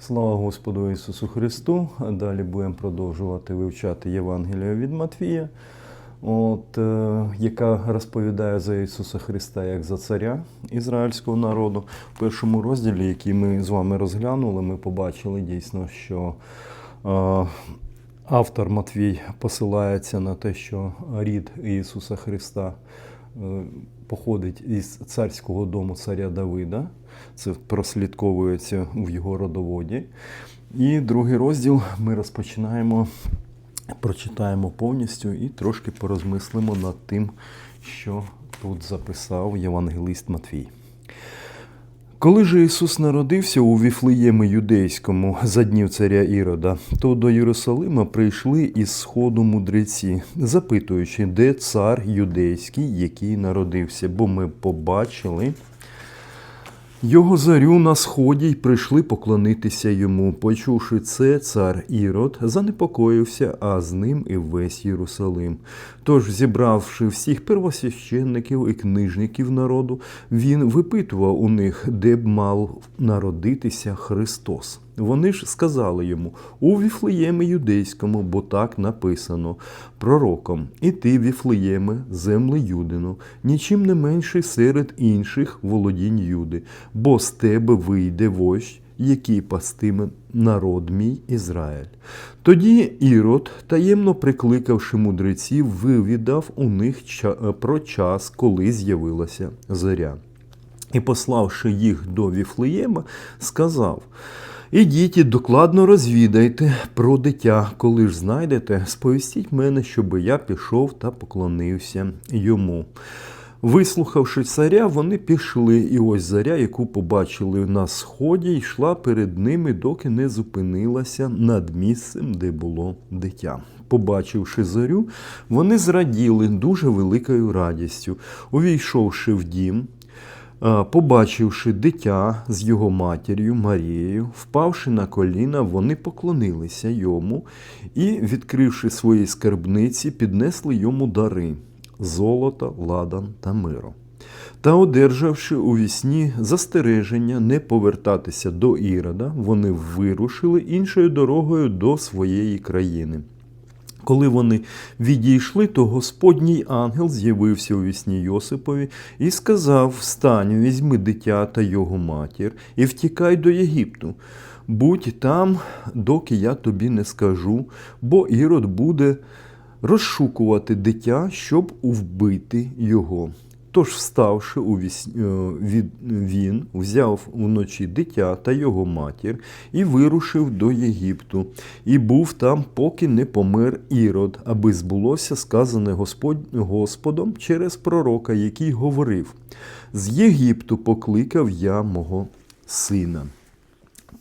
Слава Господу Ісусу Христу. Далі будемо продовжувати вивчати Євангелія від Матвія, от, е, яка розповідає за Ісуса Христа як за царя ізраїльського народу. В першому розділі, який ми з вами розглянули, ми побачили дійсно, що е, автор Матвій посилається на те, що рід Ісуса Христа е, походить із царського дому царя Давида. Це прослідковується в його родоводі. І другий розділ ми розпочинаємо, прочитаємо повністю і трошки порозмислимо над тим, що тут записав Євангелист Матвій. Коли же Ісус народився у Віфлеємі юдейському за днів царя Ірода, то до Єрусалима прийшли із сходу мудреці, запитуючи, де цар юдейський, який народився, бо ми побачили його зарю на сході й прийшли поклонитися йому. Почувши це, цар Ірод занепокоївся, а з ним і весь Єрусалим. Тож, зібравши всіх первосвященників і книжників народу, він випитував у них, де б мав народитися Христос. Вони ж сказали йому у Віфлеємі юдейському, бо так написано пророком: І ти, Віфлеєме, земле Юдину, нічим не менший серед інших володінь Юди, бо з тебе вийде вождь, який пастиме народ мій Ізраїль. Тоді Ірод, таємно прикликавши мудреців, вивідав у них про час, коли з'явилася зоря. І, пославши їх до Віфлеєма, сказав: Ідіть і докладно розвідайте про дитя, коли ж знайдете, сповістіть мене, щоби я пішов та поклонився йому. Вислухавши царя, вони пішли, і ось заря, яку побачили на сході, йшла перед ними, доки не зупинилася над місцем, де було дитя. Побачивши зорю, вони зраділи дуже великою радістю. Увійшовши в дім, Побачивши дитя з його матір'ю Марією, впавши на коліна, вони поклонилися йому і, відкривши свої скарбниці, піднесли йому дари золото, ладан та миро. Та, одержавши у вісні застереження не повертатися до Ірода, вони вирушили іншою дорогою до своєї країни. Коли вони відійшли, то Господній ангел з'явився у вісні Йосипові і сказав: Встань, візьми дитя та його матір і втікай до Єгипту. Будь там, доки я тобі не скажу, бо Ірод буде розшукувати дитя, щоб вбити його. Тож, вставши у віс... е, він взяв уночі дитя та його матір і вирушив до Єгипту, і був там, поки не помер Ірод, аби збулося сказане Господь... Господом через пророка, який говорив: З Єгипту покликав я мого сина.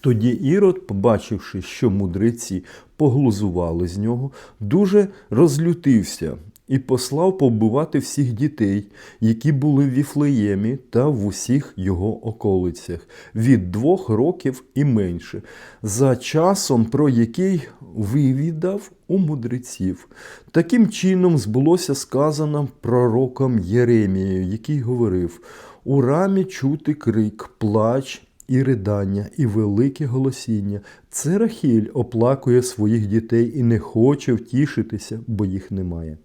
Тоді Ірод, побачивши, що мудреці поглузували з нього, дуже розлютився і послав побивати всіх дітей, які були в Віфлеємі та в усіх його околицях, від двох років і менше, за часом, про який вивідав у мудреців. Таким чином збулося сказано пророком Єремією, який говорив: у рамі чути крик, плач і ридання, і велике голосіння. Це Рахіль оплакує своїх дітей і не хоче втішитися, бо їх немає.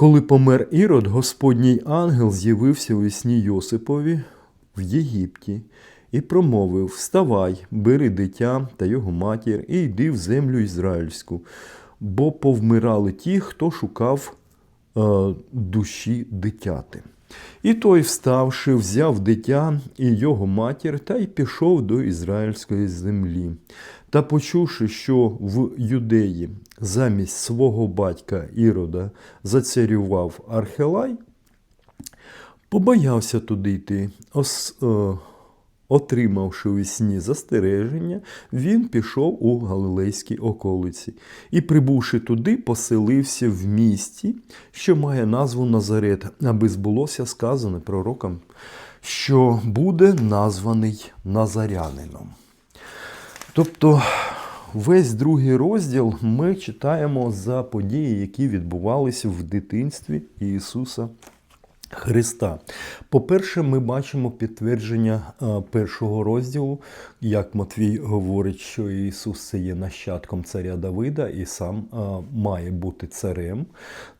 Коли помер Ірод, Господній ангел з'явився у сні Йосипові в Єгипті і промовив: Вставай, бери дитя та його матір і йди в землю ізраїльську, бо повмирали ті, хто шукав е, душі дитяти. І той, вставши, взяв дитя і його матір та й пішов до ізраїльської землі. Та почувши, що в юдеї замість свого батька Ірода зацарював Архелай, побоявся туди йти. Ос, е, Отримавши у сні застереження, він пішов у Галилейській околиці і, прибувши туди, поселився в місті, що має назву Назарет, аби збулося сказане пророком, що буде названий Назарянином. Тобто весь другий розділ ми читаємо за події, які відбувалися в дитинстві Ісуса Христа. По-перше, ми бачимо підтвердження е, першого розділу, як Матвій говорить, що Ісус це є нащадком царя Давида і сам е, має бути царем.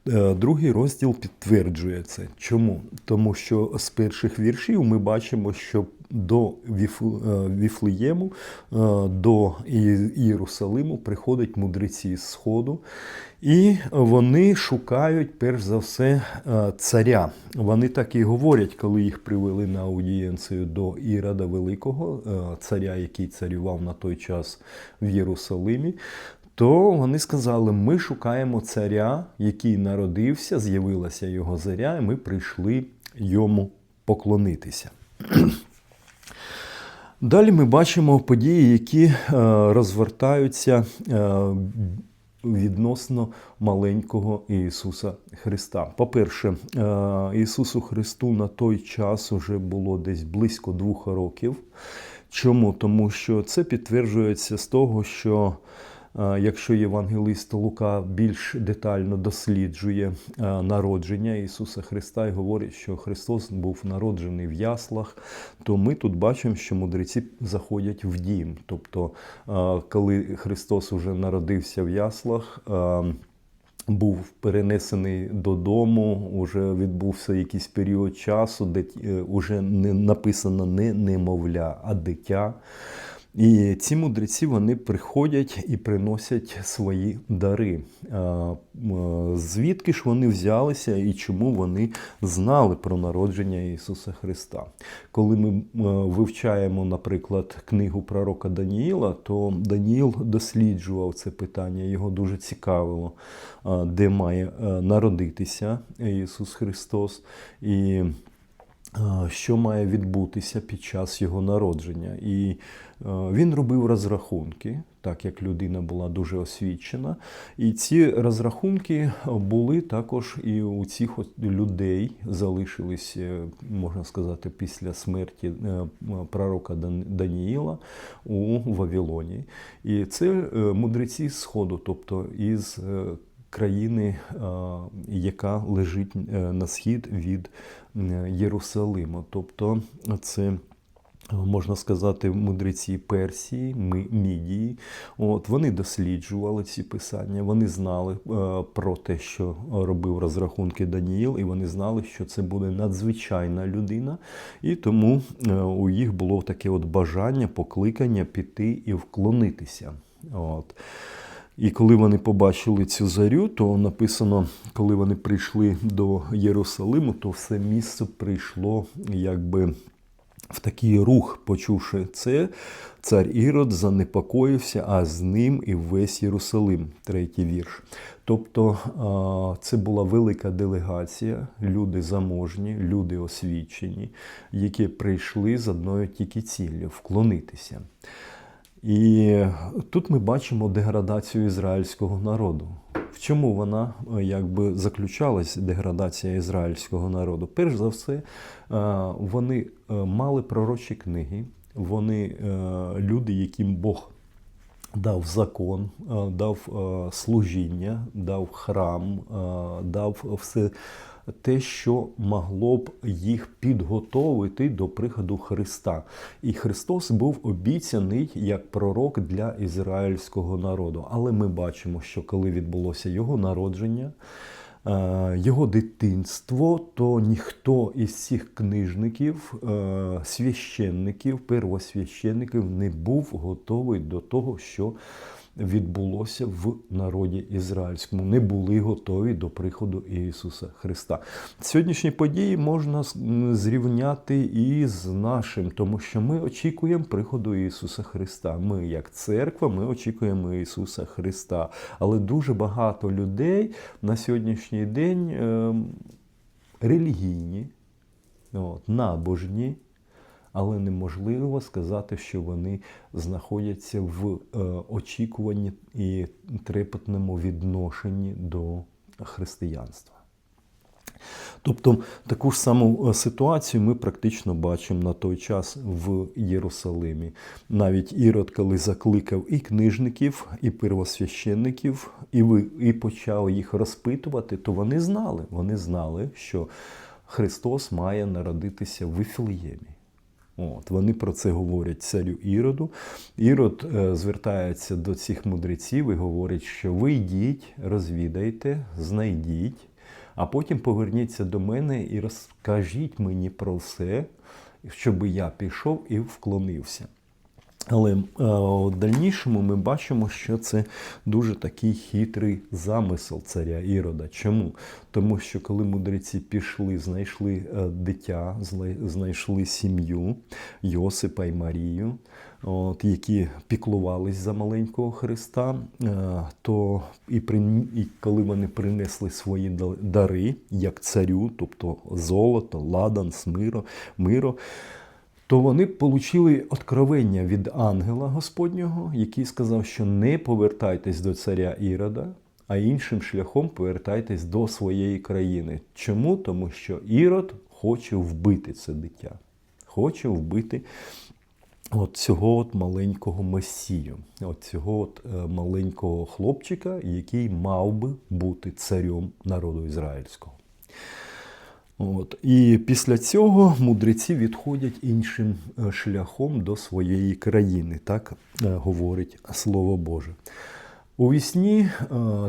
Е, Другий розділ підтверджує це. Чому? Тому що з перших віршів ми бачимо, що до е, Віфлеєму, е, до Єрусалиму приходять мудреці з Сходу, і вони шукають перш за все е, царя. Вони так і говорять, коли їх привели на аудієнцію до Ірода Великого, царя, який царював на той час в Єрусалимі. То вони сказали: ми шукаємо царя, який народився, з'явилася його заря, і ми прийшли йому поклонитися. Далі ми бачимо події, які е, розвертаються е, відносно маленького Ісуса Христа. По-перше, е, Ісусу Христу на той час вже було десь близько двох років. Чому? Тому що це підтверджується з того, що якщо євангелист Лука більш детально досліджує е, народження Ісуса Христа і говорить, що Христос був народжений в яслах, то ми тут бачимо, що мудреці заходять в дім. Тобто, е, коли Христос уже народився в яслах, е, був перенесений додому, уже відбувся якийсь період часу, де е, уже не написано не немовля, а дитя. І ці мудреці вони приходять і приносять свої дари. Звідки ж вони взялися і чому вони знали про народження Ісуса Христа? Коли ми вивчаємо, наприклад, книгу пророка Даніїла, то Даніїл досліджував це питання, його дуже цікавило, де має е, народитися Ісус Христос. І що має відбутися під час його народження. І е, він робив розрахунки, так як людина була дуже освічена. І ці розрахунки були також і у цих людей, залишились, е, можна сказати, після смерті е, пророка Даніїла у Вавилоні. І це е, мудреці Сходу, тобто із е, країни, е, яка лежить е, на схід від е, Єрусалиму. Тобто це. Можна сказати, мудреці Персії, Мідії. От, вони досліджували ці писання, вони знали про те, що робив розрахунки Даніїл, і вони знали, що це буде надзвичайна людина. І тому у їх було таке от бажання, покликання піти і вклонитися. От. І коли вони побачили цю зарю, то написано, коли вони прийшли до Єрусалиму, то все місце прийшло якби в такий рух, почувши це, цар Ірод занепокоївся, а з ним і весь Єрусалим, третій вірш. Тобто це була велика делегація, люди заможні, люди освічені, які прийшли з одною тільки ціллю вклонитися. І тут ми бачимо деградацію ізраїльського народу. В чому вона е, якби заключалась, деградація ізраїльського народу? Перш за все, е, вони е, мали пророчі книги, вони люди, яким Бог дав закон, дав служіння, дав храм, дав все те, що могло б їх підготовити до приходу Христа. І Христос був обіцяний як пророк для ізраїльського народу. Але ми бачимо, що коли відбулося його народження, е, його дитинство, то ніхто із цих книжників, е, священників, первосвященників не був готовий до того, що відбулося в народі ізраїльському, не були готові до приходу Ісуса Христа. Сьогоднішні події можна зрівняти і з нашим, тому що ми очікуємо приходу Ісуса Христа. Ми, як церква, ми очікуємо Ісуса Христа. Але дуже багато людей на сьогоднішній день ем, релігійні, набожні, але неможливо сказати, що вони знаходяться в е, очікуванні і трепетному відношенні до християнства. Тобто таку ж саму е, ситуацію ми практично бачимо на той час в Єрусалимі. Навіть Ірод, коли закликав і книжників, і первосвященників, і, ви, і почав їх розпитувати, то вони знали. Вони знали, що Христос має народитися в Вифлеємі. От, вони про це говорять царю Іроду. Ірод е, звертається до цих мудреців і говорить, що ви йдіть, розвідайте, знайдіть, а потім поверніться до мене і розкажіть мені про все, щоб я пішов і вклонився. Але е, в дальнішому ми бачимо, що це дуже такий хитрий замисел царя Ірода. Чому? Тому що коли мудреці пішли, знайшли е, дитя, знайшли сім'ю Йосипа і Марію, от, які піклувались за маленького Христа, е, то і, при, і коли вони принесли свої дари, як царю, тобто золото, ладан, смиро, миро, то вони отримали откровення від ангела Господнього, який сказав, що не повертайтесь до царя Ірода, а іншим шляхом повертайтесь до своєї країни. Чому? Тому що Ірод хоче вбити це дитя, хоче вбити от цього от маленького месію, от цього от е, маленького хлопчика, який мав би бути царем народу ізраїльського. От. І після цього мудреці відходять іншим е, шляхом до своєї країни, так е, говорить Слово Боже. У вісні е,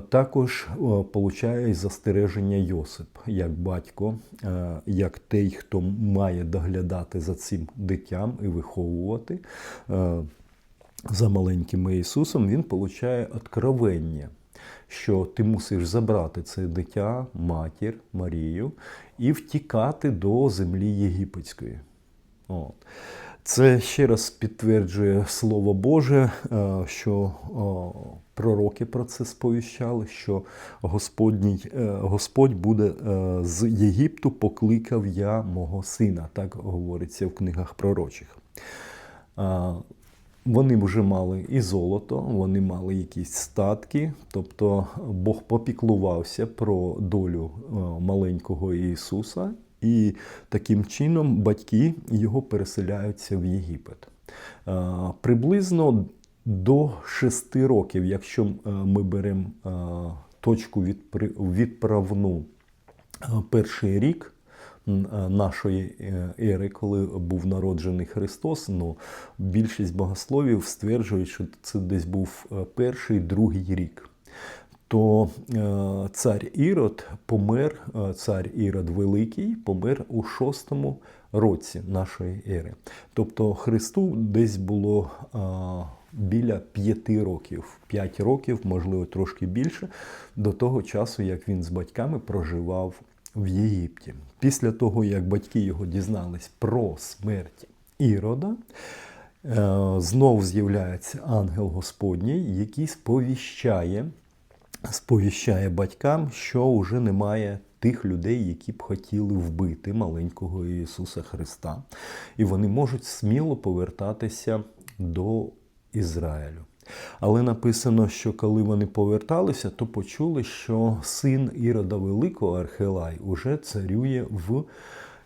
також получає застереження Йосип як батько, як той, хто має доглядати за цим дитям і виховувати. За маленьким Ісусом, він получає откровення, що ти мусиш забрати це дитя, матір Марію, і втікати до землі єгипетської. От. Це ще раз підтверджує Слово Боже, е, що пророки про це сповіщали, що Господній, е, Господь буде е, з Єгипту покликав я мого сина. Так говориться в книгах пророчих. Вони вже мали і золото, вони мали якісь статки, тобто Бог попіклувався про долю е, маленького Ісуса, і таким чином батьки його переселяються в Єгипет. Е, Приблизно до 6 років, якщо е, ми беремо точку відправну перший рік нашої е, ери, коли був народжений Христос, ну, більшість богословів стверджують, що це десь був е, перший, другий рік. То е, цар Ірод помер, е, цар Ірод Великий помер у шостому році нашої ери. Тобто Христу десь було е, біля п'яти років, п'ять років, можливо, трошки більше, до того часу, як він з батьками проживав в Єгипті. Після того, як батьки його дізнались про смерть Ірода, е, знов з'являється ангел Господній, який сповіщає сповіщає батькам, що вже немає тих людей, які б хотіли вбити маленького Ісуса Христа. І вони можуть сміло повертатися до Ізраїлю. Але написано, що коли вони поверталися, то почули, що син Ірода Великого Архелай уже царює в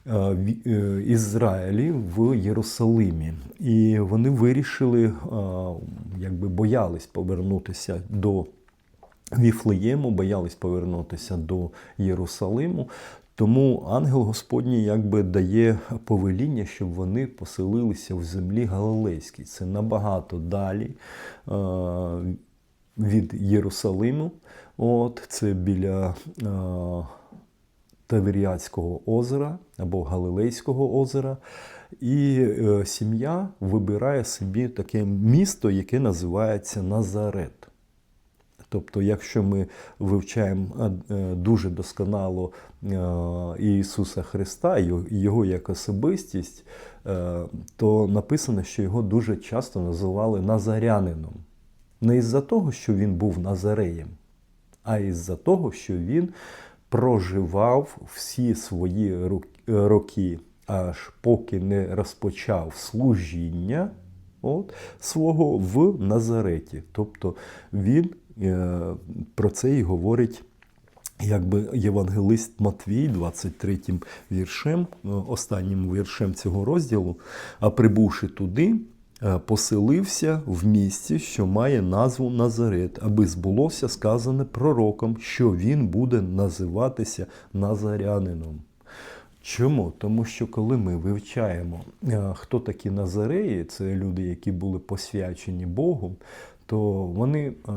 е, е, Ізраїлі в Єрусалимі. І вони вирішили, е, якби боялись повернутися до Віфлеєму, боялись повернутися до Єрусалиму. Тому ангел Господній якби дає повеління, щоб вони поселилися в землі Галилейській. Це набагато далі е, від Єрусалиму. От, це біля е, Таверіатського озера або Галилейського озера. І е, сім'я вибирає собі таке місто, яке називається Назарет. Тобто, якщо ми вивчаємо е, е, дуже досконало е, Ісуса Христа, його- як особистість, то написано, що його дуже часто називали Назарянином. Не із-за того, що він був Назареєм, а із-за того, що він проживав всі свої роки, аж поки не розпочав служіння от, свого в Назареті. Тобто він про це і говорить. Якби євангелист Матвій, 23 віршем, е, останнім віршем цього розділу, а прибувши туди, е, поселився в місті, що має назву Назарет, аби збулося сказане пророком, що він буде називатися Назарянином. Чому? Тому що коли ми вивчаємо, е, хто такі Назареї, це люди, які були посвячені Богу, то вони е,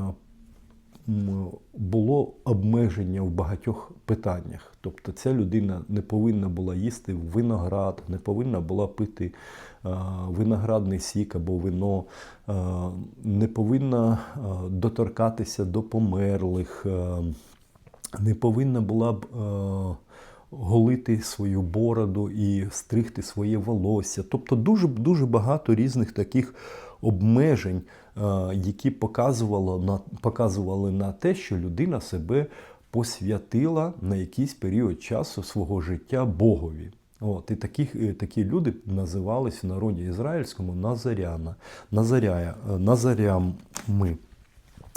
було обмеження в багатьох питаннях. Тобто ця людина не повинна була їсти виноград, не повинна була пити виноградний сік або вино, не повинна доторкатися до померлих, не повинна була б. Голити свою бороду і стригти своє волосся. Тобто дуже дуже багато різних таких обмежень, які показувало на, показували на те, що людина себе посвятила на якийсь період часу свого життя Богові. От, і такі, е, такі люди називались в народі ізраїльському Назаряна, Назаряя, е, Назарями.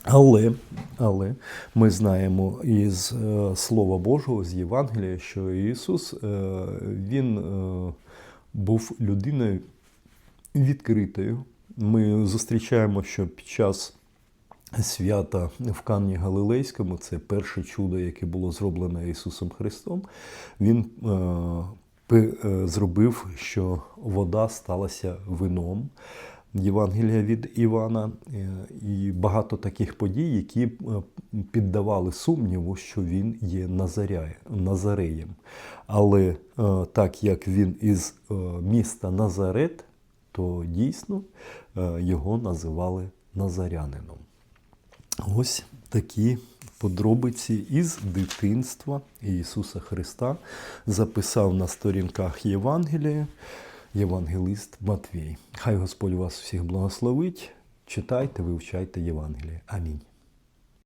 Але, але ми знаємо із е, Слова Божого, з Євангелія, що Ісус е, Він е, був людиною відкритою. Ми зустрічаємо, що під час свята в Канні Галилейському, це перше чудо, яке було зроблене Ісусом Христом, Він е, е, зробив, що вода сталася вином. Євангелія від Івана е, і багато таких подій, які піддавали сумніву, що він є Назареєм. Але так як він із міста Назарет, то дійсно е, його називали Назарянином. Ось такі подробиці із дитинства Ісуса Христа записав на сторінках Євангелія євангелист Матвій. Хай Господь вас всіх благословить. Читайте, вивчайте Євангеліє. Амінь.